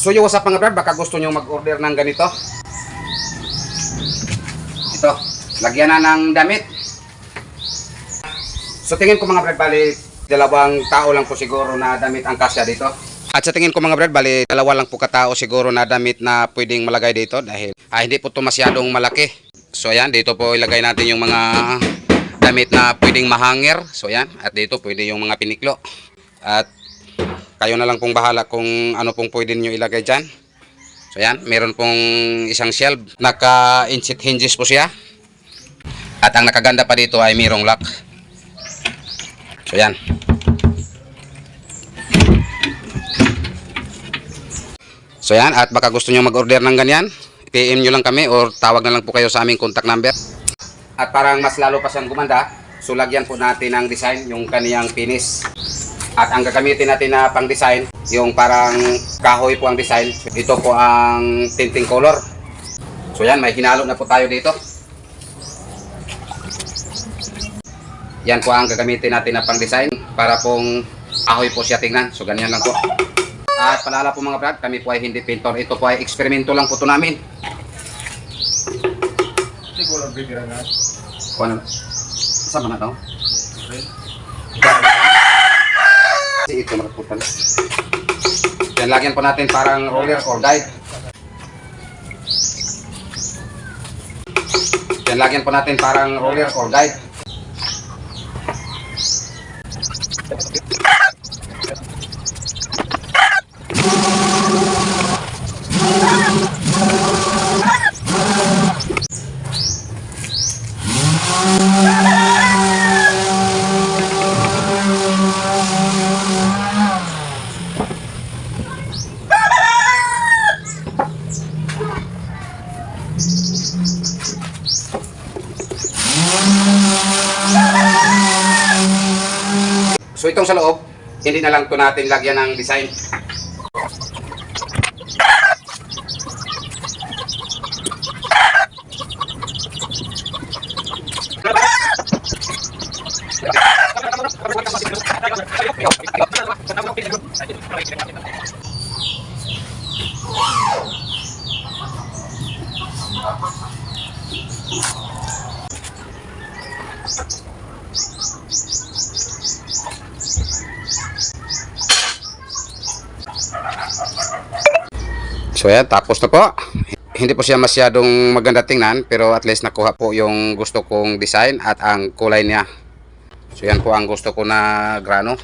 So yung usap mga brad, baka gusto nyo mag-order ng ganito. Ito, lagyan na ng damit. So tingin ko mga brad, bali dalawang tao lang po siguro na damit ang kasya dito. At sa tingin ko mga brad, bali dalawa lang po katao siguro na damit na pwedeng malagay dito dahil ah, hindi po ito masyadong malaki. So ayan, dito po ilagay natin yung mga damit na pwedeng mahanger. So ayan, at dito pwede yung mga piniklo. At kayo na lang pong bahala kung ano pong pwede nyo ilagay dyan. So yan, meron pong isang shelf. Naka-inset hinges po siya. At ang nakaganda pa dito ay mayroong lock. So yan. So yan, at baka gusto nyo mag-order ng ganyan, PM nyo lang kami or tawag na lang po kayo sa aming contact number. At parang mas lalo pa siyang gumanda, so lagyan po natin ng design, yung kaniyang finish. At ang gagamitin natin na pang design, yung parang kahoy po ang design. Ito po ang tinting color. So yan, may hinalo na po tayo dito. Yan po ang gagamitin natin na pang design para pong kahoy po siya tingnan. So ganyan lang po. At palala po mga brad, kami po ay hindi pintor. Ito po ay eksperimento lang po ito namin. Siguro bibira na. Kung ano, saan ba na to? Kasi ito makaputan. Yan, lagyan po natin parang roller or guide. Yan, lagyan po natin parang roller or guide. So itong sa loob, hindi na lang to natin lagyan ng design. So yan, tapos na po. Hindi po siya masyadong maganda tingnan, pero at least nakuha po yung gusto kong design at ang kulay niya. So yan po ang gusto ko na grano.